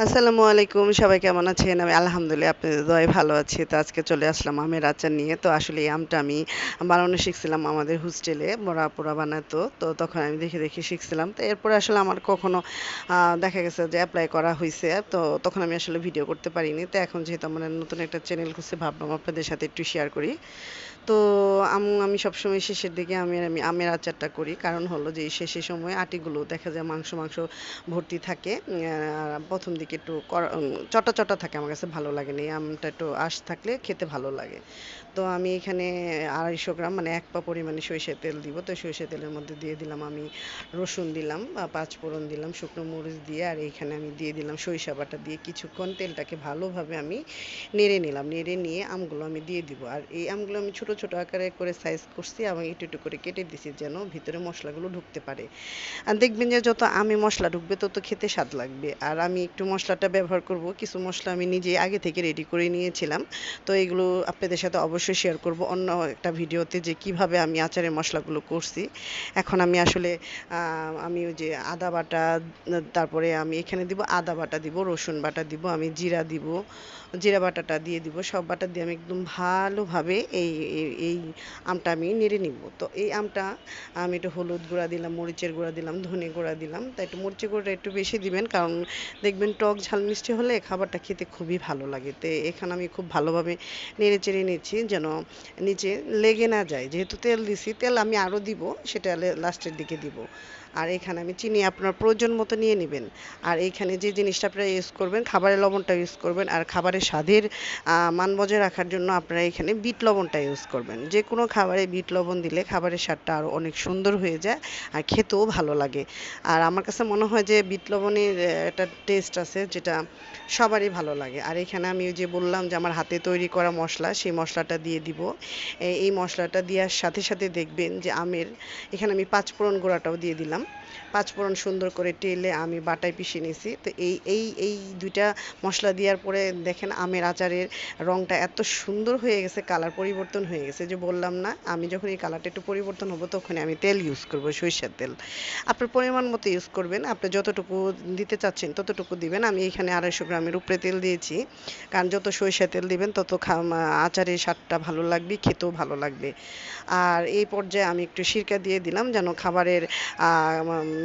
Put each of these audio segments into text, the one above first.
আসসালামু আলাইকুম, সবাই কেমন আছেন? আমি আলহামদুলিল্লাহ আপনাদের দোয়ায় ভালো আছি। তো আজকে চলে আসলাম আমের আচার নিয়ে। তো আসলে এই আমটা আমি বানানো শিখছিলাম আমাদের হোস্টেলে, বড়া পোড়া বানাতো তো। তখন আমি দেখে দেখে শিখছিলাম। তো এরপরে আসলে আমার কখনো দেখা গেছে যে অ্যাপ্লাই করা হয়েছে তো তখন আমি আসলে ভিডিও করতে পারিনি। তো এখন যেহেতু আমার নতুন একটা চ্যানেল খুঁজছে ভাবলাম আপনাদের সাথে একটু শেয়ার করি। তো আম, আমি সবসময় শেষের দিকে আমের, আমি আমের আচারটা করি। কারণ হলো যে শেষের সময় আটিগুলো দেখা যায় মাংস মাংস ভর্তি থাকে। প্রথম দিকে একটু চটা চটা থাকে আমার কাছে, ভালো লাগে না আমটা একটু আঁশ থাকলে খেতে ভালো লাগে। তো আমি এখানে আড়াইশো গ্রাম মানে এক পা পরিমাণে সরিষার তেল দিব। তো সরিষার তেলের মধ্যে দিয়ে দিলাম আমি রসুন দিলাম, বা পাঁচ ফোড়ন দিলাম, শুকনো মরিচ দিয়ে, আর এইখানে আমি দিয়ে দিলাম সরিষা বাটা দিয়ে কিছুক্ষণ তেলটাকে ভালোভাবে আমি নেড়ে নিলাম। নেড়ে নিয়ে আমগুলো আমি দিয়ে দিব। আর এই আমগুলো আমি ছোট ছোট আকারে করে সাইজ করছি এবং একটু একটু করে কেটে দিছি যেন ভিতরে মশলাগুলো ঢুকতে পারে। আর দেখবেন যে যত আমে মশলা ঢুকবে তত খেতে স্বাদ লাগবে। আর আমি একটু মশলাটা ব্যবহার করব। কিছু মশলা আমি নিজে আগে থেকে রেডি করে নিয়েছিলাম। তো এগুলো আপনাদের সাথে অবশ্যই শেয়ার করব। অন্য একটা ভিডিওতে যে কীভাবে আমি আচারের মশলাগুলো করছি। এখন আমি আসলে আমি ওই যে আদা বাটা, তারপরে আমি এখানে দিব আদা বাটা দিব, রসুন বাটা দিব, আমি জিরা দিব, জিরা বাটাটা দিয়ে দিব। সব বাটা দিয়ে আমি একদম ভালোভাবে এই, এই- আমটা আমি নেড়ে নিব। তো এই আমটা আমি একটু হলুদ গুঁড়া দিলাম, মরিচের গুঁড়া দিলাম, ধনে গুঁড়া দিলাম। তাই একটু মরিচের গুঁড়াটা একটু বেশি দিবেন, কারণ দেখবেন টক ঝাল মিষ্টি হলে খাবারটা খেতে খুবই ভালো লাগে। তো এখানে আমি খুব ভালোভাবে নেড়ে চেড়ে নিচ্ছি যেন নিচে লেগে না যায়। যেহেতু তেল দিছি, তেল আমি আরও দিব, সেটা লাস্টের দিকে দিব। আর এখানে আমি চিনি আপনার প্রয়োজন মতো নিয়ে নেবেন। আর এইখানে যে জিনিসটা আপনারা ইউজ করবেন, খাবারের লবণটা ইউজ করবেন। আর খাবারের স্বাদের মান বজায় রাখার জন্য আপনারা এখানে বিট লবণটা ইউজ করবেন। যে কোনো খাবারে বিট লবণ দিলে খাবারের স্বাদটা আরও অনেক সুন্দর হয়ে যায় আর খেতেও ভালো লাগে। আর আমার কাছে মনে হয় যে বিট লবণের একটা টেস্ট আছে। যেটা সবারই ভালো লাগে। আর এখানে আমি ওই যে বললাম যে আমার হাতে তৈরি করা মশলা, সেই মশলাটা দিয়ে দিব। এই মশলাটা দেওয়ার সাথে সাথে দেখবেন যে আমের, এখানে আমি পাঁচফোড়ন গুঁড়াটাও দিয়ে দিলাম। পাঁচফোড়ন সুন্দর করে টেলে আমি বাটায় পিষে নিয়েছি তো এই এই এই দুইটা মশলা দেওয়ার পরে দেখেন আমের আচারের রংটা এত সুন্দর হয়ে গেছে, কালার পরিবর্তন হয়ে গেছে। যে বললাম না, আমি যখন এই কালারটা একটু পরিবর্তন হব তখন আমি তেল ইউজ করব, সরিষার তেল। আপনার পরিমাণ মতো ইউজ করবেন। আপনি যতটুকু দিতে চাচ্ছেন, ততটুকু দিবেন। আমি এখানে আড়াইশো গ্রামের উপরে তেল দিয়েছি। কারণ যত সরিষা তেল দিবেন, তত আচারের স্বাদটা ভালো লাগবে, খেতেও ভালো লাগবে। আর এই পর্যায়ে আমি একটু সিরকা দিয়ে দিলাম, যেন খাবারের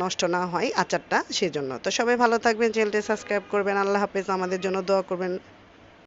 নষ্ট না হয় আচারটা, সেজন্য। তো সবাই ভালো থাকবেন, চ্যানেলটি সাবস্ক্রাইব করবেন, আল্লাহ হাফেজ। আমাদের জন্য দোয়া করবেন।